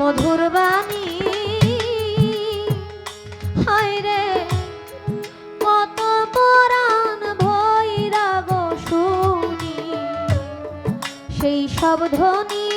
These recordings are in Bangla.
মধুর বাণী। হয় রে কত পুরাণ ভৈরব শুনি। সেই সব ধ্বনি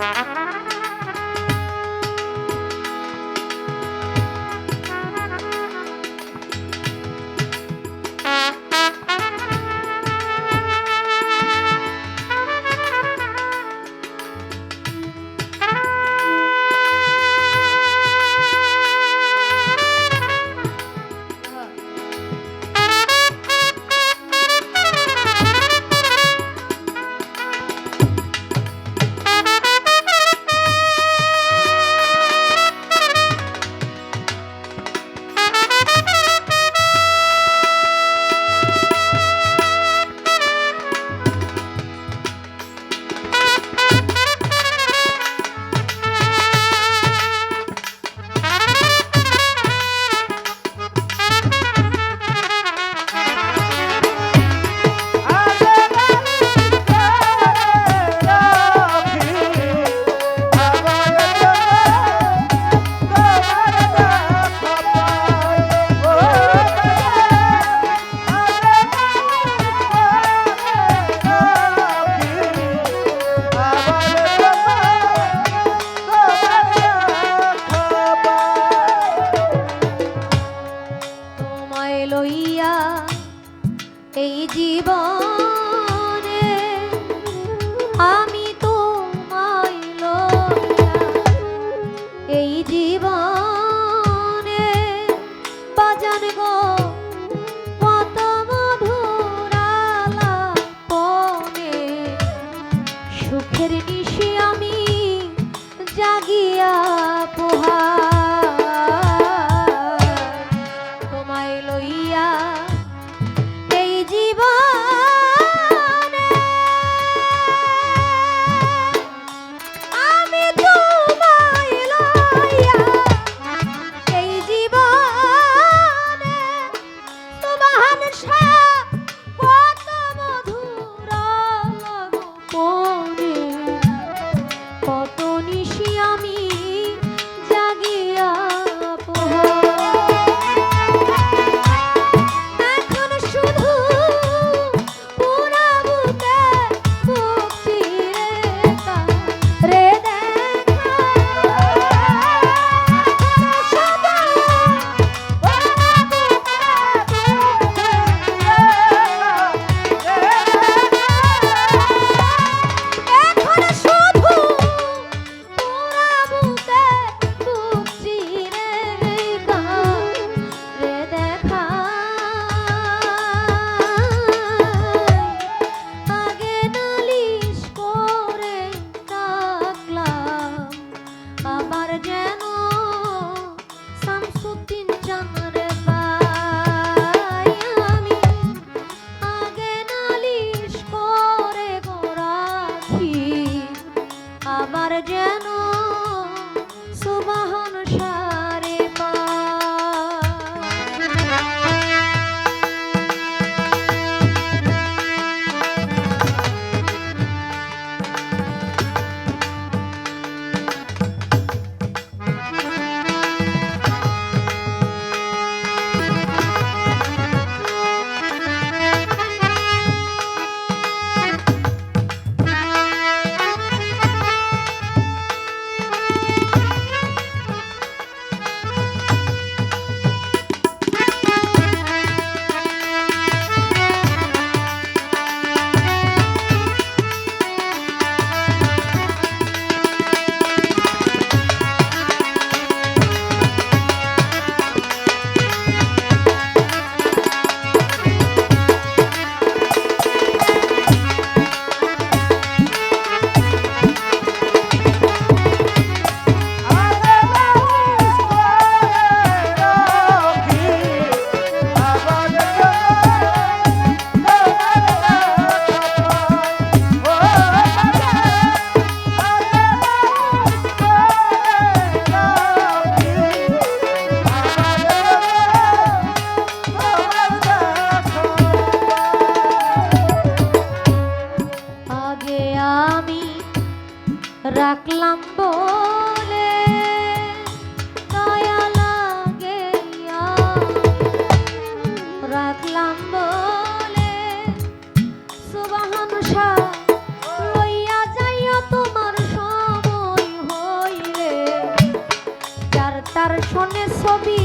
Bye. সুখের নি রাখলাম বলে দয়া লাগে রাখলাম বলে সুবাহান শাহ লইয়া যাইও তোমার সময় হইলে, যার তার শোনে ছবি